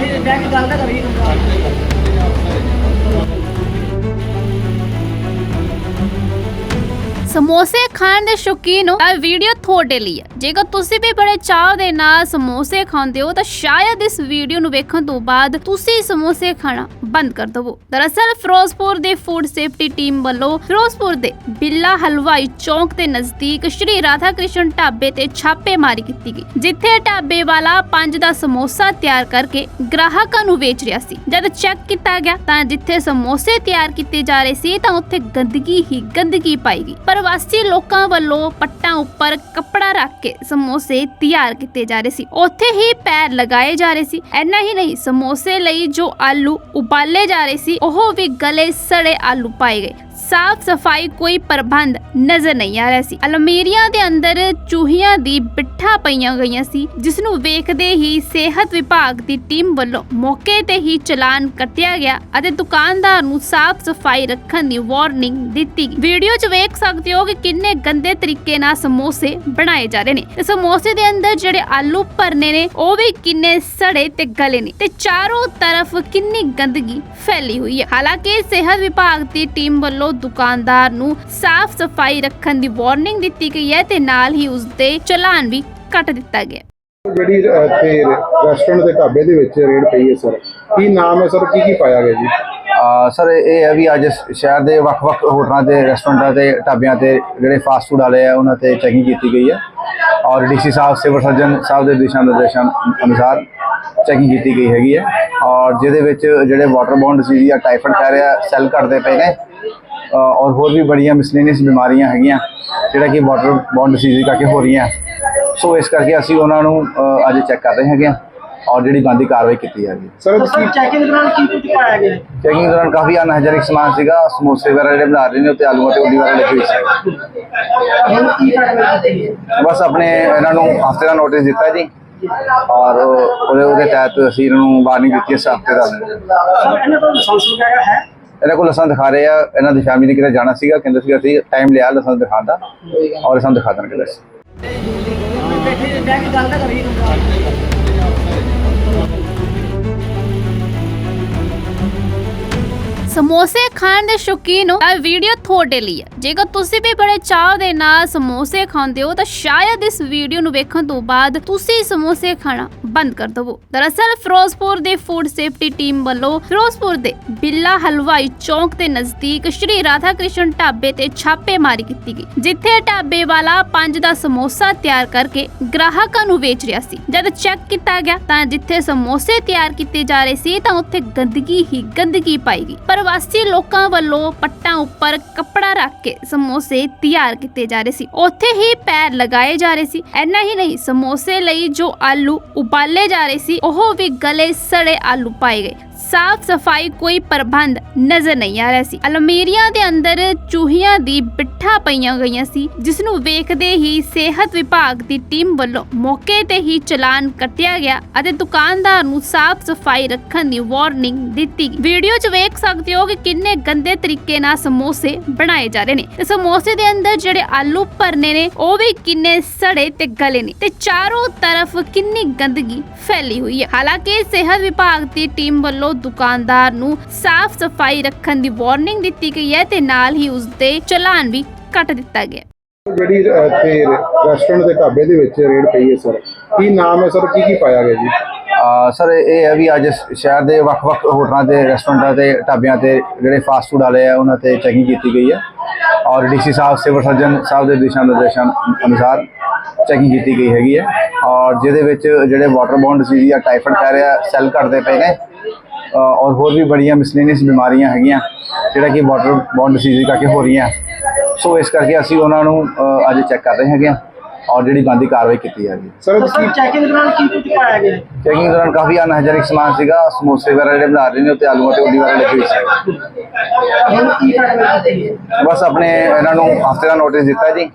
ਬੈਠੇ ਬੈਠ ਕੇ ਗੱਲ ਤਾਂ ਕਰੀਏ। ਸਮੋਸੇ ਖਾਣ ਦੇ ਸ਼ੌਕੀਨ ਹੋ ਤਾਂ ਵੀਡੀਓ ਤੁਹਾਡੇ ਲਈ ਹੈ। ਜੇਕਰ ਤੁਸੀਂ ਵੀ ਬੜੇ ਚਾਅ ਦੇ ਨਾਲ ਸਮੋਸੇ ਖਾਂਦੇ ਹੋ, ਤਾਂ ਸ਼ਾਇਦ ਇਸ ਵੀਡੀਓ ਨੂੰ ਵੇਖਣ ਤੋਂ ਬਾਅਦ ਤੁਸੀਂ ਸਮੋਸੇ ਖਾਣਾ ਬੰਦ ਕਰ ਦਵੋ। ਦਰਅਸਲ, ਫਿਰੋਜ਼ਪੁਰ ਦੇ ਫੂਡ ਸੇਫਟੀ ਟੀਮ ਵੱਲੋਂ ਫਿਰੋਜ਼ਪੁਰ ਦੇ ਬਿੱਲਾ ਹਲਵਾਈ ਚੌਂਕ ਦੇ ਨਜ਼ਦੀਕ ਸ਼੍ਰੀ ਰਾਧਾ ਕ੍ਰਿਸ਼ਨ ਢਾਬੇ ਤੇ ਛਾਪੇਮਾਰੀ ਕੀਤੀ ਗਈ, ਜਿੱਥੇ ਢਾਬੇ ਵਾਲਾ ਪੰਜ ਦਾ ਸਮੋਸਾ ਤਿਆਰ ਕਰਕੇ ਗ੍ਰਾਹਕਾਂ ਨੂੰ ਵੇਚ ਰਿਹਾ ਸੀ। ਜਦ ਚੈੱਕ ਕੀਤਾ ਗਿਆ, ਤਾਂ ਜਿੱਥੇ ਸਮੋਸੇ ਤਿਆਰ ਕੀਤੇ ਜਾ ਰਹੇ ਸੀ, ਤਾਂ ਉੱਥੇ ਗੰਦਗੀ ਹੀ ਗੰਦਗੀ ਪਾਈ ਗਈ। ਪ੍ਰਵਾਸੀ ਲੋਕਾਂ ਵੱਲੋਂ ਪੱਟਾਂ ਉੱਪਰ ਕੱਪੜਾ ਰੱਖ ਕੇ ਸਮੋਸੇ ਤਿਆਰ ਕੀਤੇ ਜਾ ਰਹੇ ਸੀ। ਉੱਥੇ ਹੀ ਪੈਰ ਲਗਾਏ ਜਾ ਰਹੇ ਸੀ। ਐਨਾ ਹੀ ਨਹੀਂ, ਸਮੋਸੇ ਲਈ ਜੋ ਆਲੂ ਉਬਾਲੇ ਜਾ ਰਹੇ ਸੀ, ਉਹ ਵੀ ਗਲੇ ਸੜੇ ਆਲੂ ਪਾਏ ਗਏ। ਸਾਫ਼ ਸਫ਼ਾਈ ਕੋਈ ਪ੍ਰਬੰਧ ਨਜ਼ਰ ਨਹੀਂ ਆ ਰਿਹਾ ਸੀ। ਅਲਮੀਰੀਆਂ ਦੇ ਅੰਦਰ ਚੂਹੀਆਂ ਦੀ ਬਿੱਠਾ ਪਈਆਂ ਗਈਆਂ ਸੀ, ਜਿਸ ਨੂੰ ਵੇਖਦੇ ਹੀ ਸਿਹਤ ਵਿਭਾਗ ਦੀ ਟੀਮ ਵੱਲੋਂ ਮੌਕੇ ਤੇ ਹੀ ਚਲਾਨ ਕੱਟਿਆ ਗਿਆ ਅਤੇ ਦੁਕਾਨਦਾਰ ਨੂੰ ਸਾਫ਼ ਸਫ਼ਾਈ ਰੱਖਣ ਦੀ ਵਾਰਨਿੰਗ ਦਿੱਤੀ ਵੀਡੀਓ 'ਚ ਵੇਖ ਸਕਦੇ ਹੋ ਕਿ ਕਿੰਨੇ ਗੰਦੇ ਤਰੀਕੇ ਨਾਲ ਸਮੋਸੇ ਬਣਾਏ ਜਾ ਰਹੇ ਨੇ। ਤੇ ਸਮੋਸੇ ਦੇ ਅੰਦਰ ਜਿਹੜੇ ਆਲੂ ਭਰਨੇ ਨੇ, ਉਹ ਵੀ ਕਿੰਨੇ ਸੜੇ ਤੇ ਗਲੇ ਨੇ। ਤੇ ਚਾਰੋਂ ਤਰਫ ਕਿੰਨੀ ਗੰਦਗੀ ਫੈਲੀ ਹੋਈ ਹੈ। ਹਾਲਾਂਕਿ ਸਿਹਤ ਵਿਭਾਗ ਦੀ ਟੀਮ ਵੱਲੋਂ ਦੁਕਾਨਦਾਰ ਨੂੰ ਸਾਫ਼ ਸਫ਼ਾਈ ਰੱਖਣ ਦੀ ਵਾਰਨਿੰਗ ਦਿੱਤੀ ਗਈ ਹੈ ਤੇ ਨਾਲ ਹੀ ਉਸ ਦੇ ਚਲਾਨ ਵੀ ਕੱਟ ਦਿੱਤਾ ਗਿਆ। ਜਿਹੜੀ ਇੱਥੇ ਰੈਸਟੋਰੈਂਟ ਦੇ ਢਾਬੇ ਦੇ ਵਿੱਚ ਰੇਡ ਪਈ ਹੈ, ਸਰ। ਕੀ ਨਾਮ ਹੈ, ਸਰ? ਕੀ ਕੀ ਪਾਇਆ ਗਿਆ ਜੀ? ਸਰ, ਇਹ ਹੈ ਵੀ ਅੱਜ ਸ਼ਹਿਰ ਦੇ ਵੱਖ-ਵੱਖ ਹੋਟਲਾਂ ਤੇ ਰੈਸਟੋਰੈਂਟਾਂ ਤੇ, ਢਾਬਿਆਂ ਤੇ ਜਿਹੜੇ ਫਾਸਟ ਫੂਡ ਵਾਲੇ ਆ, ਉਹਨਾਂ ਤੇ ਚੈਕਿੰਗ ਕੀਤੀ ਗਈ ਹੈ। ਔਰ ਡੀਸੀ ਸਾਹਿਬ, ਸਿਵਲ ਸਰਜਨ ਸਾਹਿਬ ਦੇ ਦਿਸ਼ਾ ਨਿਰਦੇਸ਼ਾਂ ਅਨੁਸਾਰ ਚੈਕਿੰਗ ਕੀਤੀ ਗਈ ਹੈਗੀ ਹੈ। ਔਰ ਜਿਹਦੇ ਵਿੱਚ ਜਿਹੜੇ ਵਾਟਰ ਬੌਂਡ ਡਿਸੀਜ਼ ਜਾਂ ਟਾਈਫਾਇਡ ਪੈ ਰਿਹਾ ਸੈੱਲ ਘਟਦੇ ਪਏ ਨੇ। ਔਰ ਹੋਰ ਵੀ ਬੜੀਆਂ ਮਿਸਲੇਨੀਅਸ ਬਿਮਾਰੀਆਂ ਹੈਗੀਆਂ, ਜਿਹੜਾ ਕਿ ਵਾਟਰ ਬੌਂਡ ਡਿਸੀਜ਼ ਕਰਕੇ ਹੋ ਰਹੀਆਂ। ਸੋ ਇਸ ਕਰਕੇ ਅਸੀਂ ਉਹਨਾਂ ਨੂੰ ਅੱਜ ਚੈੱਕ ਕਰ ਰਹੇ ਹੈਗੇ ਆ ਔਰ ਜਿਹੜੀ ਬੰਦੀ ਕਾਰਵਾਈ ਕੀਤੀ ਹੈਗੀ। ਸਰ ਸਰ ਚੈਕਿੰਗ ਦੌਰਾਨ ਕੀ ਕੁਝ ਪਾਇਆ ਗਿਆ? ਹੈ? ਚੈਕਿੰਗ ਦੌਰਾਨ ਕਾਫੀ ਅਨਹਾਈਜੈਨਿਕ ਸਮਾਨ ਸੀਗਾ ਸਮੋਸੇ ਵਗੈਰਾ ਜਿਹੜੇ ਬਣਾ ਰਹੇ ਨੇ ਉੱਤੇ ਆਲੂਆਂ ਤੇ ਉਲੀ ਵਗੈਰਾ ਲੱਗੀ ਹੋਈ ਸੀ। ਹੁਣ ਕੀ ਕਾਰਵਾਈ ਕੀਤੀ ਹੈ ਬਸ ਆਪਣੇ ਇਹਨਾਂ ਨੂੰ ਹਫ਼ਤੇ ਦਾ ਨੋਟਿਸ ਦਿੱਤਾ ਜੀ ਔਰ ਉਹਦੇ ਉਹਦੇ ਤਹਿਤ ਅਸੀਂ ਇਹਨਾਂ ਨੂੰ ਵਾਰਨਿੰਗ ਦਿੱਤੀ ਇਸ ਹਫ਼ਤੇ ਦਾ ਸਰ ਇਹਨਾਂ ਤੋਂ ਲਾਇਸੈਂਸ ਵਗੈਰਾ ਹੈ? ਇਹਨਾਂ ਕੋਲ ਲਾਇਸੈਂਸ ਦਿਖਾ ਰਹੇ ਆ ਇਹਨਾਂ ਦੀ ਫੈਮਿਲੀ ਨੇ ਕਿਤੇ ਜਾਣਾ ਸੀਗਾ ਕਹਿੰਦੇ ਸੀ ਅਸੀਂ ਟਾਈਮ ਲਿਆ ਲਾਇਸੈਂਸ ਦਿਖਾਉਣ ਦਾ ਔਰ ਇਹ ਸਾਨੂੰ ਦਿਖਾ ਦੇਣਗੇ ਲਾਇਸੈਂਸ ਸਮੋਸੇ ਖਾਣ ਦੇ ਸ਼ੌਕੀਨ ਹੋ ਤਾਂ ਵੀਡੀਓ ਤੁਹਾਡੇ ਲਈ ਹੈ। ਜੇਕਰ ਤੁਸੀਂ ਵੀ ਬੜੇ ਚਾਅ ਦੇ ਨਾਲ ਸਮੋਸੇ ਖਾਂਦੇ ਹੋ, ਤਾਂ ਸ਼ਾਇਦ ਇਸ ਵੀਡੀਓ ਨੂੰ ਵੇਖਣ ਤੋਂ ਬਾਅਦ ਤੁਸੀਂ ਸਮੋਸੇ ਖਾਣਾ ਬੰਦ ਕਰ ਦਵੋ। ਦਰਅਸਲ, ਫਿਰੋਜ਼ਪੁਰ ਦੇ ਫੂਡ ਸੇਫਟੀ ਟੀਮ ਵੱਲੋਂ ਫਿਰੋਜ਼ਪੁਰ ਦੇ ਬਿੱਲਾ ਹਲਵਾਈ ਚੌਂਕ ਦੇ ਨਜ਼ਦੀਕ ਸ਼੍ਰੀ ਰਾਧਾ ਕ੍ਰਿਸ਼ਨ ਢਾਬੇ ਤੇ ਛਾਪੇਮਾਰੀ ਕੀਤੀ ਗਈ, ਜਿੱਥੇ ਢਾਬੇ ਵਾਲਾ ਪੰਜ ਦਾ ਸਮੋਸਾ ਤਿਆਰ ਕਰਕੇ ਗ੍ਰਾਹਕਾਂ ਨੂੰ ਵੇਚ ਰਿਹਾ ਸੀ। ਜਦ ਚੈੱਕ ਕੀਤਾ ਗਿਆ, ਤਾਂ ਜਿੱਥੇ ਸਮੋਸੇ ਤਿਆਰ ਕੀਤੇ ਜਾ ਰਹੇ ਸੀ, ਤਾਂ ਉੱਥੇ ਗੰਦਗੀ ਹੀ ਗੰਦਗੀ ਪਾਈ ਗਈ। ਪ੍ਰਵਾਸੀ ਲੋਕਾਂ ਵੱਲੋਂ ਪੱਟਾਂ ਉੱਪਰ ਕੱਪੜਾ ਰੱਖ ਕੇ ਸਮੋਸੇ ਤਿਆਰ ਕੀਤੇ ਜਾ ਰਹੇ ਸੀ। ਉੱਥੇ ਹੀ ਪੈਰ ਲਗਾਏ ਜਾ ਰਹੇ ਸੀ। ਐਨਾ ਹੀ ਨਹੀਂ, ਸਮੋਸੇ ਲਈ ਜੋ ਆਲੂ ਉਬਾਲੇ ਜਾ ਰਹੇ ਸੀ, ਉਹ ਵੀ ਗਲੇ ਸੜੇ ਆਲੂ ਪਾਏ ਗਏ। ਸਾਫ਼ ਸਫ਼ਾਈ ਕੋਈ ਪ੍ਰਬੰਧ ਨਜ਼ਰ ਨਹੀਂ ਆ ਰਿਹਾ ਸੀ। ਅਲਮੀਰੀਆਂ ਦੇ ਅੰਦਰ ਚੂਹੀਆਂ ਦੀ ਬਿੱਠਾ ਪਈਆਂ ਗਈਆਂ ਸੀ ਜਿਸ ਨੂੰ ਵੇਖਦੇ ਹੀ ਸਿਹਤ ਵਿਭਾਗ ਦੀ ਟੀਮ ਵੱਲੋਂ ਮੌਕੇ ਤੇ ਹੀ ਚਲਾਨ ਕੱਟਿਆ ਗਿਆ ਅਤੇ ਦੁਕਾਨਦਾਰ ਨੂੰ ਸਾਫ਼ ਸਫ਼ਾਈ ਰੱਖਣ ਦੀ ਵਾਰਨਿੰਗ ਦਿੱਤੀ ਗਈ। ਵੀਡੀਓ 'ਚ ਵੇਖ ਸਕਦੇ ਹੋ ਕਿ ਕਿੰਨੇ ਗੰਦੇ ਤਰੀਕੇ ਨਾਲ ਸਮੋਸੇ ਬਣਾਏ ਜਾ ਰਹੇ ਨੇ। ਤੇ ਸਮੋਸੇ ਦੇ ਅੰਦਰ ਜਿਹੜੇ ਆਲੂ ਭਰਨੇ ਨੇ, ਉਹ ਵੀ ਕਿੰਨੇ ਸੜੇ ਤੇ ਗਲੇ ਨੇ ਤੇ ਚਾਰੋਂ ਤਰਫ ਕਿੰਨੀ ਗੰਦਗੀ ਫੈਲੀ ਹੋਈ ਹੈ। ਹਾਲਾਂਕਿ ਸਿਹਤ ਵਿਭਾਗ ਦੀ ਟੀਮ ਵੱਲੋਂ ਦੁਕਾਨਦਾਰ ਨੂੰ ਸਾਫ਼ ਸਫ਼ਾਈ ਰੱਖਣ ਦੀ ਵਾਰਨਿੰਗ ਦਿੱਤੀ ਗਈ ਹੈ ਤੇ ਨਾਲ ਹੀ ਉਸ ਦੇ ਚਲਾਨ ਵੀ ਕੱਟ ਦਿੱਤਾ ਗਿਆ। ਜਿਹੜੀ ਇੱਥੇ ਰੈਸਟੋਰੈਂਟ ਦੇ ਢਾਬੇ ਦੇ ਵਿੱਚ ਰੇਡ ਪਈ ਹੈ ਸਰ। ਕੀ ਨਾਮ ਹੈ ਸਰ? ਕੀ ਕੀ ਪਾਇਆ ਗਿਆ ਜੀ? ਆ ਸਰ ਇਹ ਹੈ ਵੀ ਅੱਜ ਸ਼ਹਿਰ ਦੇ ਵੱਖ-ਵੱਖ ਹੋਟਲਾਂ ਤੇ ਰੈਸਟੋਰੈਂਟਾਂ ਤੇ ਢਾਬਿਆਂ ਤੇ ਜਿਹੜੇ ਫਾਸਟ ਫੂਡ ਵਾਲੇ ਆ ਉਹਨਾਂ ਤੇ ਚੈਕਿੰਗ ਕੀਤੀ ਗਈ ਹੈ। ਔਰ ਡੀਸੀ ਸਾਹਿਬ ਸਿਵਲ ਸਰਜਨ ਸਾਹਿਬ ਦੇ ਦਿਸ਼ਾ ਨਿਰਦੇਸ਼ਾਂ ਅਨੁਸਾਰ ਚੈਕਿੰਗ ਕੀਤੀ ਗਈ ਹੈਗੀ ਹੈ। ਔਰ ਜਿਹਦੇ ਵਿੱਚ ਜਿਹੜੇ ਵਾਟਰ ਬੌਂਡ ਡਿਸੀਜ਼ ਜਾਂ ਟਾਈਫਾਇਡ ਕਹਿ ਰਿਹਾ ਸੈੱਲ ਘਟਦੇ ਪਏ ਨੇ ਔਰ ਹੋਰ ਵੀ ਬੜੀਆਂ ਮਿਸਲੇਨੀਅਸ ਬਿਮਾਰੀਆਂ ਹੈਗੀਆਂ ਜਿਹੜਾ ਕਿ ਵਾਟਰ ਬੌਂਡ ਡਿਸੀਜ਼ ਕਰਕੇ ਹੋ ਰਹੀਆਂ। ਸੋ ਇਸ ਕਰਕੇ ਅਸੀਂ ਉਹਨਾਂ ਨੂੰ ਅੱਜ ਚੈੱਕ ਕਰ ਰਹੇ ਹੈਗੇ ਆ ਔਰ ਜਿਹੜੀ ਬੰਦੀ ਕਾਰਵਾਈ ਕੀਤੀ ਤਾਂ ਕੀ ਸਰ ਚੈਕਿੰਗ ਦੌਰਾਨ ਕੀ ਕੁਝ ਪਾਇਆ ਗਿਆ? ਹੈ? ਚੈਕਿੰਗ ਦੌਰਾਨ ਕਾਫੀ ਅਨਹਾਈਜੈਨਿਕ ਸਮਾਨ ਸੀਗਾ ਸਮੋਸੇ ਵਗੈਰਾ ਜਿਹੜੇ ਬਣਾ ਰਹੇ ਨੇ ਉੱਤੇ ਆਲੂਆਂ ਤੇ ਉਲੀ ਵਗੈਰਾ ਲੱਗੀ ਹੋਈ ਸੀ। ਹੈ ਬਸ ਆਪਣੇ ਇਹਨਾਂ ਨੂੰ ਹਫ਼ਤੇ ਦਾ ਨੋਟਿਸ ਦਿੱਤਾ ਜੀ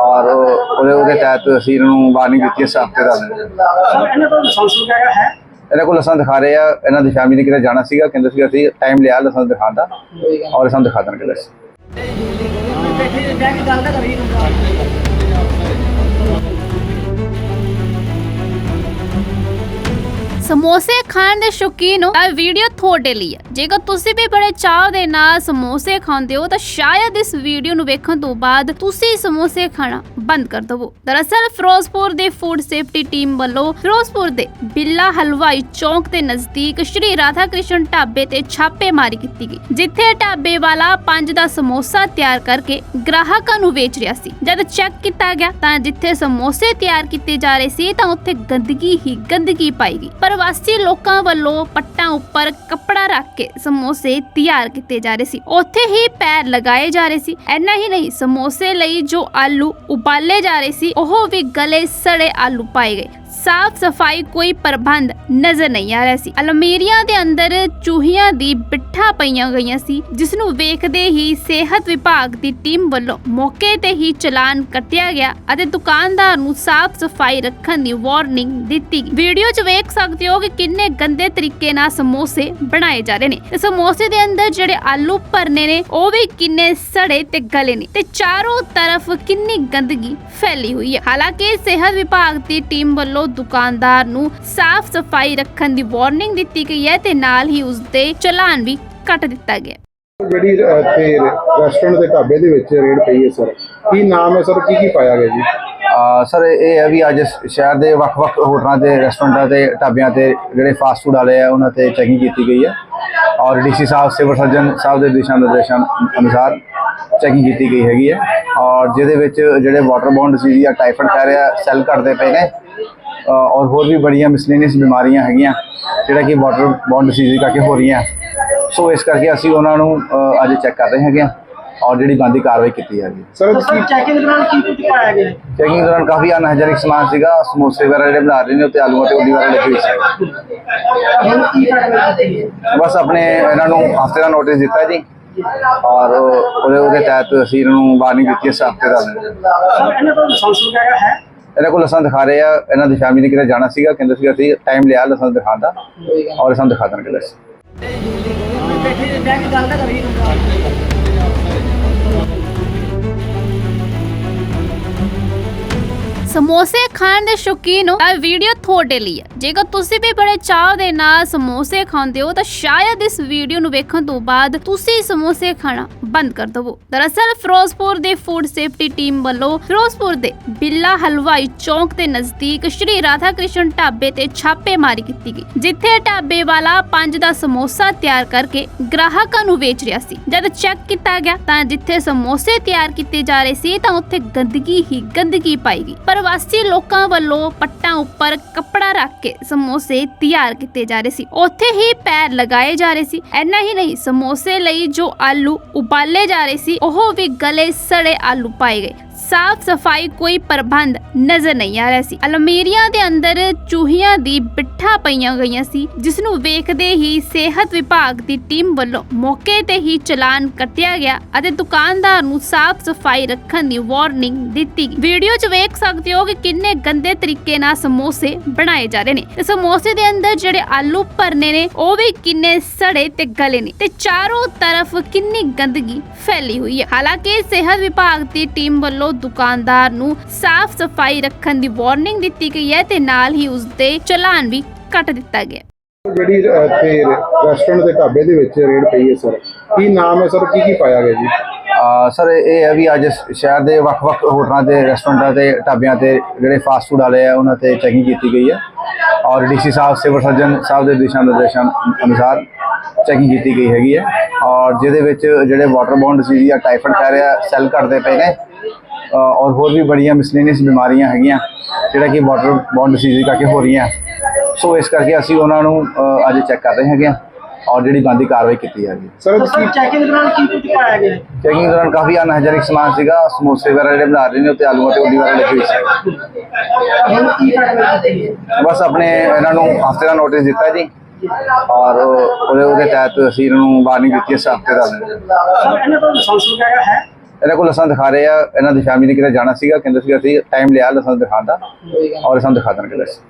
ਔਰ ਉਹਦੇ ਉਹਦੇ ਤਹਿਤ ਅਸੀਂ ਇਹਨਾਂ ਨੂੰ ਵਾਰਨਿੰਗ ਦਿੱਤੀ ਇਸ ਹਫ਼ਤੇ ਦਾ। ਸਰ ਇਹਨਾਂ ਤੋਂ ਲਾਇਸੈਂਸ ਵਗੈਰਾ ਹੈ? ਇਹਨਾਂ ਕੋਲ ਲਾਇਸੈਂਸ ਦਿਖਾ ਰਹੇ ਆ ਇਹਨਾਂ ਦੀ ਫੈਮਿਲੀ ਨੇ ਕਿਤੇ ਜਾਣਾ ਸੀਗਾ ਕਹਿੰਦੇ ਸੀ ਅਸੀਂ ਟਾਈਮ ਲਿਆ ਲਾਇਸੈਂਸ ਦਿਖਾਉਣ ਦਾ ਔਰ ਸਾਨੂੰ ਦਿਖਾ ਦੇਣਗੇ ਲਾਇਸੈਂਸ ਸਮੋਸੇ ਖਾਣ ਦੇ ਸ਼ੌਕੀਨ ਹੋ ਤਾਂ ਵੀਡੀਓ ਤੁਹਾਡੇ ਲਈ ਹੈ। ਜੇਕਰ ਤੁਸੀਂ ਵੀ ਬੜੇ ਚਾਅ ਦੇ ਨਾਲ ਸਮੋਸੇ ਖਾਂਦੇ ਹੋ, ਤਾਂ ਸ਼ਾਇਦ ਇਸ ਵੀਡੀਓ ਨੂੰ ਵੇਖਣ ਤੋਂ ਬਾਅਦ ਤੁਸੀਂ ਸਮੋਸੇ ਖਾਣਾ ਬੰਦ ਕਰ ਦਵੋ। ਦਰਅਸਲ, ਫਿਰੋਜ਼ਪੁਰ ਦੇ ਫੂਡ ਸੇਫਟੀ ਟੀਮ ਵੱਲੋਂ ਫਿਰੋਜ਼ਪੁਰ ਦੇ ਬਿੱਲਾ ਹਲਵਾਈ ਚੌਂਕ ਦੇ ਨਜ਼ਦੀਕ ਸ਼੍ਰੀ ਰਾਧਾ ਕ੍ਰਿਸ਼ਨ ਢਾਬੇ ਤੇ ਛਾਪੇਮਾਰੀ ਕੀਤੀ ਗਈ, ਜਿੱਥੇ ਢਾਬੇ ਵਾਲਾ ਪੰਜ ਦਾ ਸਮੋਸਾ ਤਿਆਰ ਕਰਕੇ ਗ੍ਰਾਹਕਾਂ ਨੂੰ ਵੇਚ ਰਿਹਾ ਸੀ। ਜਦ ਚੈੱਕ ਕੀਤਾ ਗਿਆ, ਤਾਂ ਜਿੱਥੇ ਸਮੋਸੇ ਤਿਆਰ ਕੀਤੇ ਜਾ ਰਹੇ ਸੀ, ਤਾਂ ਉੱਥੇ ਗੰਦਗੀ ਹੀ ਗੰਦਗੀ ਪਾਈ ਗਈ। ਪ੍ਰਵਾਸੀ ਲੋਕਾਂ ਵੱਲੋਂ ਪੱਟਾਂ ਉੱਪਰ ਕੱਪੜਾ ਰੱਖ ਕੇ ਸਮੋਸੇ ਤਿਆਰ ਕੀਤੇ ਜਾ ਰਹੇ ਸੀ। ਉੱਥੇ ਹੀ ਪੈਰ ਲਗਾਏ ਜਾ ਰਹੇ ਸੀ। ਐਨਾ ਹੀ ਨਹੀਂ, ਸਮੋਸੇ ਲਈ ਜੋ ਆਲੂ ਉਬਾਲੇ ਜਾ ਰਹੇ ਸੀ, ਉਹ ਵੀ ਗਲੇ ਸੜੇ ਆਲੂ ਪਾਏ ਗਏ। ਸਾਫ਼ ਸਫ਼ਾਈ ਕੋਈ ਪ੍ਰਬੰਧ ਨਜ਼ਰ ਨਹੀਂ ਆ ਰਿਹਾ ਸੀ। ਅਲਮੇਰੀਆਂ ਦੇ ਅੰਦਰ ਚੂਹੀਆਂ ਦੀ ਬਿੱਠਾ ਪਈਆਂ ਗਈਆਂ ਸੀ, ਜਿਸ ਨੂੰ ਵੇਖਦੇ ਹੀ ਸਿਹਤ ਵਿਭਾਗ ਦੀ ਟੀਮ ਵੱਲੋਂ ਮੌਕੇ ਤੇ ਹੀ ਚਲਾਨ ਕੱਟਿਆ ਗਿਆ ਅਤੇ ਦੁਕਾਨਦਾਰ ਨੂੰ ਸਾਫ਼ ਸਫ਼ਾਈ ਰੱਖਣ ਦੀ ਵਾਰਨਿੰਗ ਦਿੱਤੀ ਗਈ। ਵੀਡੀਓ 'ਚ ਵੇਖ ਸਕਦੇ ਹੋ ਕਿ ਕਿੰਨੇ ਗੰਦੇ ਤਰੀਕੇ ਨਾਲ ਸਮੋਸੇ ਬਣਾਏ ਜਾ ਰਹੇ ਨੇ ਤੇ ਸਮੋਸੇ ਦੇ ਅੰਦਰ ਜਿਹੜੇ ਆਲੂ ਭਰਨੇ ਨੇ, ਉਹ ਵੀ ਕਿੰਨੇ ਸੜੇ ਤੇ ਗਲੇ ਨੇ ਤੇ ਚਾਰੋਂ ਤਰਫ ਕਿੰਨੀ ਗੰਦਗੀ ਫੈਲੀ ਹੋਈ ਹੈ। ਹਾਲਾਂਕਿ ਸਿਹਤ ਵਿਭਾਗ ਦੀ ਟੀਮ ਵੱਲੋਂ ਦੁਕਾਨਦਾਰ ਨੂੰ ਸਾਫ਼ ਸਫ਼ਾਈ ਰੱਖਣ ਦੀ ਵਾਰਨਿੰਗ ਦਿੱਤੀ ਗਈ ਹੈ ਤੇ ਨਾਲ ਹੀ ਉਸ ਦੇ ਚਲਾਨ ਵੀ ਕੱਟ ਦਿੱਤਾ ਗਿਆ। ਜਿਹੜੀ ਇੱਥੇ ਰੈਸਟੋਰੈਂਟ ਦੇ ਢਾਬੇ ਦੇ ਵਿੱਚ ਰੇਡ ਪਈ ਹੈ ਸਰ। ਕੀ ਨਾਮ ਹੈ ਸਰ? ਕੀ ਕੀ ਪਾਇਆ ਗਿਆ ਜੀ? ਸਰ ਇਹ ਹੈ ਵੀ ਅੱਜ ਸ਼ਹਿਰ ਦੇ ਵੱਖ-ਵੱਖ ਹੋਟਲਾਂ ਤੇ ਰੈਸਟੋਰੈਂਟਾਂ ਤੇ ਢਾਬਿਆਂ ਤੇ ਜਿਹੜੇ ਫਾਸਟ ਫੂਡ ਵਾਲੇ ਆ ਉਹਨਾਂ ਤੇ ਚੈਕਿੰਗ ਕੀਤੀ ਗਈ ਹੈ। ਔਰ ਡੀਸੀ ਸਾਹਿਬ ਸਿਵਲ ਸਰਜਨ ਸਾਹਿਬ ਦੇ ਦਿਸ਼ਾ ਨਿਰਦੇਸ਼ਾਂ ਅਨੁਸਾਰ ਚੈਕਿੰਗ ਕੀਤੀ ਗਈ ਹੈਗੀ ਹੈ। ਔਰ ਜਿਹਦੇ ਵਿੱਚ ਜਿਹੜੇ ਵਾਟਰ ਬੌਂਡ ਡਿਸੀਜ਼ ਜਾਂ ਟਾਈਫਾਇਡ ਕਹਿ ਰਿਹਾ ਸੈੱਲ ਘਟਦੇ ਪਏ ਨੇ ਔਰ ਹੋਰ ਵੀ ਬੜੀਆਂ ਮਿਸਲੇਨੀਅਸ ਬਿਮਾਰੀਆਂ ਹੈਗੀਆਂ ਜਿਹੜਾ ਕਿ ਵਾਟਰ ਬੌਂਡ ਡਿਸੀਜ਼ ਕਰਕੇ ਹੋ ਰਹੀਆਂ। ਸੋ ਇਸ ਕਰਕੇ ਅਸੀਂ ਉਹਨਾਂ ਨੂੰ ਅੱਜ ਚੈੱਕ ਕਰ ਰਹੇ ਹੈਗੇ ਔਰ ਜਿਹੜੀ ਬੰਦੀ ਕਾਰਵਾਈ ਕੀਤੀ ਹੈਗੀ ਸਰ ਸਰ ਚੈਕਿੰਗ ਦੌਰਾਨ ਕੀ ਕੁਝ ਪਾਇਆ ਗਿਆ? ਚੈਕਿੰਗ ਦੌਰਾਨ ਕਾਫੀ ਅਨਹਾਈਜੈਨਿਕ ਸਮਾਨ ਸੀਗਾ ਸਮੋਸੇ ਵਗੈਰਾ ਜਿਹੜੇ ਬਣਾ ਰਹੇ ਨੇ ਉੱਤੇ ਆਲੂਆਂ ਤੇ ਉਲੀ ਵਗੈਰਾ ਲੱਗੀ ਹੋਈ ਸੀ। ਹੁਣ ਕੀ ਬਸ ਆਪਣੇ ਇਹਨਾਂ ਨੂੰ ਹਫ਼ਤੇ ਦਾ ਨੋਟਿਸ ਦਿੱਤਾ ਜੀ ਔਰ ਉਹਦੇ ਉਹਦੇ ਤਹਿਤ ਅਸੀਂ ਇਹਨਾਂ ਨੂੰ ਵਾਰਨਿੰਗ ਦਿੱਤੀ ਇਸ ਹਫ਼ਤੇ ਦਾ ਸਰ ਇਹਨਾਂ ਦਾ ਲਾਇਸੈਂਸ ਵਗੈਰਾ ਹੈ? ਇਹਨਾਂ ਕੋਲ ਲਾਇਸੈਂਸ ਦਿਖਾ ਰਹੇ ਆ ਇਹਨਾਂ ਦੀ ਫੈਮਿਲੀ ਨੇ ਕਿਤੇ ਜਾਣਾ ਸੀਗਾ ਕਹਿੰਦੇ ਸੀਗਾ ਅਸੀਂ ਟਾਈਮ ਲਿਆ ਲਾਇਸੈਂਸ ਦਿਖਾਉਣ ਦਾ ਔਰ ਸਾਨੂੰ ਦਿਖਾ ਦੇਣਗੇ ਲਾਇਸੈਂਸ ਸਮੋਸੇ ਖਾਣ ਦੇ ਸ਼ੌਕੀਨ ਹੋ ਤਾਂ ਵੀਡੀਓ ਤੁਹਾਡੇ ਲਈ ਹੈ। ਜੇਕਰ ਤੁਸੀਂ ਵੀ ਬੜੇ ਚਾਅ ਦੇ ਨਾਲ ਸਮੋਸੇ ਖਾਂਦੇ ਹੋ, ਤਾਂ ਸ਼ਾਇਦ ਇਸ ਵੀਡੀਓ ਨੂੰ ਵੇਖਣ ਤੋਂ ਬਾਅਦ ਤੁਸੀਂ ਸਮੋਸੇ ਖਾਣਾ ਬੰਦ ਕਰ ਦਵੋ। ਦਰਅਸਲ, ਫਿਰੋਜ਼ਪੁਰ ਦੇ ਫੂਡ ਸੇਫਟੀ ਟੀਮ ਵੱਲੋਂ ਫਿਰੋਜ਼ਪੁਰ ਦੇ ਬਿੱਲਾ ਹਲਵਾਈ ਚੌਂਕ ਦੇ ਨਜ਼ਦੀਕ ਸ਼੍ਰੀ ਰਾਧਾ ਕ੍ਰਿਸ਼ਨ ਢਾਬੇ ਤੇ ਛਾਪੇਮਾਰੀ ਕੀਤੀ ਗਈ, ਜਿੱਥੇ ਢਾਬੇ ਵਾਲਾ ਪੰਜ ਦਾ ਸਮੋਸਾ ਤਿਆਰ ਕਰਕੇ ਗ੍ਰਾਹਕਾਂ ਨੂੰ ਵੇਚ ਰਿਹਾ ਸੀ। ਜਦ ਚੈੱਕ ਕੀਤਾ ਗਿਆ, ਤਾਂ ਜਿੱਥੇ ਸਮੋਸੇ ਤਿਆਰ ਕੀਤੇ ਜਾ ਰਹੇ ਸੀ, ਤਾਂ ਉੱਥੇ ਗੰਦਗੀ ਹੀ ਗੰਦਗੀ ਪਾਈ ਗਈ। ਪ੍ਰਵਾਸੀ ਲੋਕਾਂ ਵੱਲੋਂ ਪੱਟਾਂ ਉੱਪਰ ਕੱਪੜਾ ਰੱਖ ਕੇ ਸਮੋਸੇ ਤਿਆਰ ਕੀਤੇ ਜਾ ਰਹੇ ਸੀ। ਉੱਥੇ ਹੀ ਪੈਰ ਲਗਾਏ ਜਾ ਰਹੇ ਸੀ। ਐਨਾ ਹੀ ਨਹੀਂ, ਸਮੋਸੇ ਲਈ ਜੋ ਆਲੂ ਉਬਾਲੇ ਜਾ ਰਹੇ ਸੀ, ਉਹ ਵੀ ਗਲੇ ਸੜੇ ਆਲੂ ਪਾਏ ਗਏ। ਸਾਫ਼ ਸਫ਼ਾਈ ਕੋਈ ਪ੍ਰਬੰਧ ਨਜ਼ਰ ਨਹੀਂ ਆ ਰਿਹਾ ਸੀ। ਅਲਮੀਰੀਆਂ ਦੇ ਅੰਦਰ ਚੂਹੀਆਂ ਦੀ ਬਿੱਠਾ ਪਈਆਂ ਗਈਆਂ ਸੀ ਜਿਸ ਨੂੰ ਵੇਖਦੇ ਹੀ ਸਿਹਤ ਵਿਭਾਗ ਦੀ ਟੀਮ ਵੱਲੋਂ ਮੌਕੇ ਤੇ ਹੀ ਚਲਾਨ ਕੱਟਿਆ ਗਿਆ ਅਤੇ ਦੁਕਾਨਦਾਰ ਨੂੰ ਸਾਫ਼ ਸਫ਼ਾਈ ਰੱਖਣ ਦੀ ਵਾਰਨਿੰਗ ਦਿੱਤੀ ਗਈ। ਵੀਡੀਓ 'ਚ ਵੇਖ ਸਕਦੇ ਹੋ ਕਿ ਕਿੰਨੇ ਗੰਦੇ ਤਰੀਕੇ ਨਾਲ ਸਮੋਸੇ ਬਣਾਏ ਜਾ ਰਹੇ ਨੇ। ਤੇ ਸਮੋਸੇ ਦੇ ਅੰਦਰ ਜਿਹੜੇ ਆਲੂ ਭਰਨੇ ਨੇ, ਉਹ ਵੀ ਕਿੰਨੇ ਸੜੇ ਤੇ ਗਲੇ ਨੇ ਤੇ ਚਾਰੋਂ ਤਰਫ ਕਿੰਨੀ ਗੰਦਗੀ ਫੈਲੀ ਹੋਈ ਹੈ। ਹਾਲਾਂਕਿ ਸਿਹਤ ਵਿਭਾਗ ਦੀ ਟੀਮ ਵੱਲੋਂ ਦੁਕਾਨਦਾਰ ਨੂੰ ਸਾਫ਼ ਸਫ਼ਾਈ ਰੱਖਣ ਦੀ ਵਾਰਨਿੰਗ ਦਿੱਤੀ ਗਈ ਹੈ ਤੇ ਨਾਲ ਹੀ ਉਸ ਦੇ ਚਲਾਨ ਵੀ ਕੱਟ ਦਿੱਤਾ ਗਿਆ। ਜਿਹੜੀ ਇੱਥੇ ਰੈਸਟੋਰੈਂਟ ਦੇ ਢਾਬੇ ਦੇ ਵਿੱਚ ਰੇਡ ਪਈ ਹੈ ਸਰ। ਕੀ ਨਾਮ ਹੈ ਸਰ? ਕੀ ਕੀ ਪਾਇਆ ਗਿਆ ਜੀ? ਸਰ ਇਹ ਹੈ ਵੀ ਅੱਜ ਸ਼ਹਿਰ ਦੇ ਵੱਖ-ਵੱਖ ਹੋਟਲਾਂ ਤੇ ਰੈਸਟੋਰੈਂਟਾਂ ਤੇ ਢਾਬਿਆਂ ਤੇ ਜਿਹੜੇ ਫਾਸਟ ਫੂਡ ਵਾਲੇ ਆ ਉਹਨਾਂ ਤੇ ਚੈਕਿੰਗ ਕੀਤੀ ਗਈ ਹੈ। ਔਰ ਡੀਸੀ ਸਾਹਿਬ ਸਿਵਲ ਸਰਜਨ ਸਾਹਿਬ ਦੇ ਦਿਸ਼ਾ ਨਿਰਦੇਸ਼ਾਂ ਅਨੁਸਾਰ ਚੈਕਿੰਗ ਕੀਤੀ ਗਈ ਹੈਗੀ ਹੈ। ਔਰ ਜਿਹਦੇ ਵਿੱਚ ਜਿਹੜੇ ਵਾਟਰ ਬੌਂਡ ਡਿਸੀਜ਼ ਜਾਂ ਟਾਈਫਾਇਡ ਕਹਿ ਰਿਹਾ ਸੈੱਲ ਘਟਦੇ ਪਏ ਨੇ ਔਰ ਹੋਰ ਵੀ ਬੜੀਆਂ ਮਿਸਲੇਨੀਅਸ ਬਿਮਾਰੀਆਂ ਹੈਗੀਆਂ ਜਿਹੜਾ ਕਿ ਵਾਟਰ ਬੌਂਡ ਡਿਸੀਜ਼ ਕਰਕੇ ਹੋ ਰਹੀਆਂ। ਸੋ ਇਸ ਕਰਕੇ ਅਸੀਂ ਉਹਨਾਂ ਨੂੰ ਅੱਜ ਚੈੱਕ ਕਰ ਰਹੇ ਹੈਗੇ ਆ ਔਰ ਜਿਹੜੀ ਬੰਦੀ ਕਾਰਵਾਈ ਕੀਤੀ ਸਰ ਤਾਂ ਸਰ ਚੈਕਿੰਗ ਦੌਰਾਨ ਕੀ ਕੁਝ ਪਾਇਆ ਗਿਆ? ਹੈ? ਚੈਕਿੰਗ ਦੌਰਾਨ ਕਾਫੀ ਅਨਹਾਈਜੈਨਿਕ ਸਮਾਨ ਸੀਗਾ ਸਮੋਸੇ ਵਗੈਰਾ ਜਿਹੜੇ ਬਣਾ ਰਹੇ ਨੇ ਉੱਤੇ ਆਲੂਆਂ ਤੇ ਉਲੀ ਵਗੈਰਾ ਲੱਗੀ ਹੋਈ ਸੀ। ਹੁਣ ਕੀ ਕਾਰਵਾਈ ਕੀਤੀ ਹੈ ਬਸ ਆਪਣੇ ਇਹਨਾਂ ਨੂੰ ਹਫ਼ਤੇ ਦਾ ਨੋਟਿਸ ਦਿੱਤਾ ਜੀ ਔਰ ਉਹਦੇ ਉਹਦੇ ਤਹਿਤ ਅਸੀਂ ਇਹਨਾਂ ਨੂੰ ਵਾਰਨਿੰਗ ਦਿੱਤੀ ਇਸ ਹਫ਼ਤੇ ਦਾ ਸਰ ਇਹਨਾਂ ਦਾ ਲਾਇਸੈਂਸ ਵਗੈਰਾ ਹੈ? ਇਹਨਾਂ ਕੋਲ ਲਾਇਸੈਂਸ ਦਿਖਾ ਰਹੇ ਆ ਇਹਨਾਂ ਦੀ ਫੈਮਿਲੀ ਨੇ ਕਿਤੇ ਜਾਣਾ ਸੀਗਾ ਕਹਿੰਦੇ ਸੀਗਾ ਅਸੀਂ ਟਾਈਮ ਲਿਆ ਲਾਇਸੈਂਸ ਦਿਖਾਉਣ ਦਾ ਔਰ ਸਾਨੂੰ ਦਿਖਾ ਦੇਣਗੇ ਲਾਇਸੈਂਸ